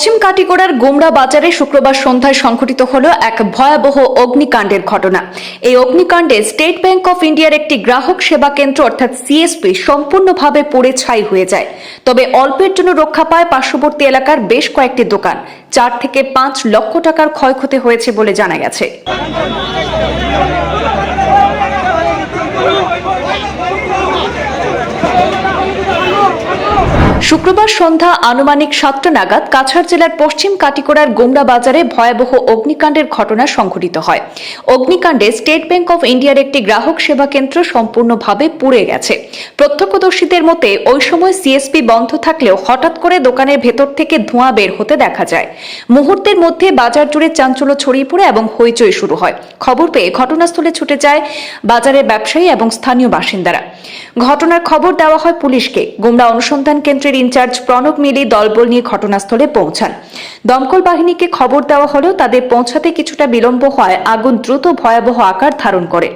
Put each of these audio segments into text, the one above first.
পশ্চিম কাটিগড়ার গোমরা বাজারে শুক্রবার সন্ধ্যায় সংঘটিত হল এক ভয়াবহ অগ্নিকাণ্ডের ঘটনা। এই অগ্নিকাণ্ডে স্টেট ব্যাংক অফ ইন্ডিয়ার একটি গ্রাহক সেবা কেন্দ্র, অর্থাৎ সিএসপি, সম্পূর্ণভাবে পড়ে ছাই হয়ে যায়। তবে অল্পের জন্য রক্ষা পায় পার্শ্ববর্তী এলাকার বেশ কয়েকটি দোকান। চার থেকে পাঁচ লক্ষ টাকার ক্ষয়ক্ষতি হয়েছে বলে জানা গেছে। শুক্রবার সন্ধ্যা আনুমানিক সাতটা নাগাদ কাছাড় জেলার পশ্চিম কাটিকোড়ার গোমরা বাজারে ভয়াবহ অগ্নিকাণ্ডের ঘটনা সংঘটিত হয়। অগ্নিকাণ্ডে স্টেট ব্যাংক অফ ইন্ডিয়ার একটি গ্রাহক সেবা কেন্দ্র সম্পূর্ণভাবে পুড়ে গেছে। প্রত্যক্ষদর্শীদের মতে, ওই সময় সিএসপি বন্ধ থাকলেও হঠাৎ করে দোকানের ভেতর থেকে ধোঁয়া বের হতে দেখা যায়। মুহূর্তের মধ্যে বাজার জুড়ে চাঞ্চল্য ছড়িয়ে পড়ে এবং হইচই শুরু হয়। খবর পেয়ে ঘটনাস্থলে ছুটে যায় বাজারের ব্যবসায়ী এবং স্থানীয় বাসিন্দারা। ঘটনার খবর দেওয়া হয় পুলিশকে। গোমরা অনুসন্ধান কেন্দ্রের ইনচার্জ প্রণব মিলি দলবল নিয়ে ঘটনাস্থলে পৌঁছান। দমকল বাহিনীকে খবর দেওয়া হলেও তাদের পৌঁছাতে কিছুটা বিলম্ব হয় আগুন দ্রুত ভয়াবহ আকার ধারণ করে।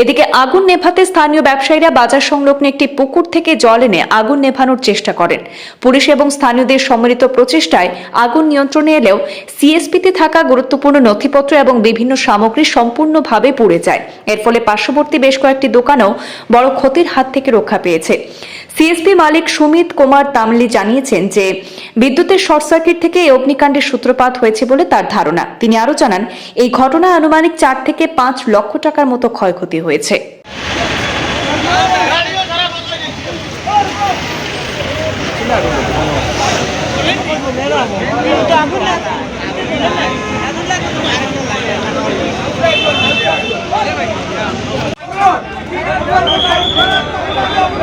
এদিকে আগুন নেভাতে স্থানীয় ব্যবসায়ীরা বাজার সংলগ্ন একটি পুকুর থেকে জল এনে আগুন নেভানোর চেষ্টা করেন। পুলিশ এবং স্থানীয়দের সম্মিলিত প্রচেষ্টায় আগুন নিয়ন্ত্রণে এলেও সিএসপিতে থাকা গুরুত্বপূর্ণ নথিপত্র এবং বিভিন্ন সামগ্রী সম্পূর্ণভাবে পুড়ে যায়। এর ফলে পার্শ্ববর্তী বেশ কয়েকটি দোকানও বড় ক্ষতির হাত থেকে রক্ষা পেয়েছে। সিএসপি মালিক সুমিত কুমার তামলি জানিয়েছেন যে, বিদ্যুতের শর্ট সার্কিট থেকে এই অগ্নিকাণ্ডের সূত্রপাত হয়েছে বলে তার ধারণা। তিনি আরও জানান, এই ঘটনায় আনুমানিক চার থেকে পাঁচ লক্ষ টাকার মতো ক্ষয়ক্ষতি হয়েছে।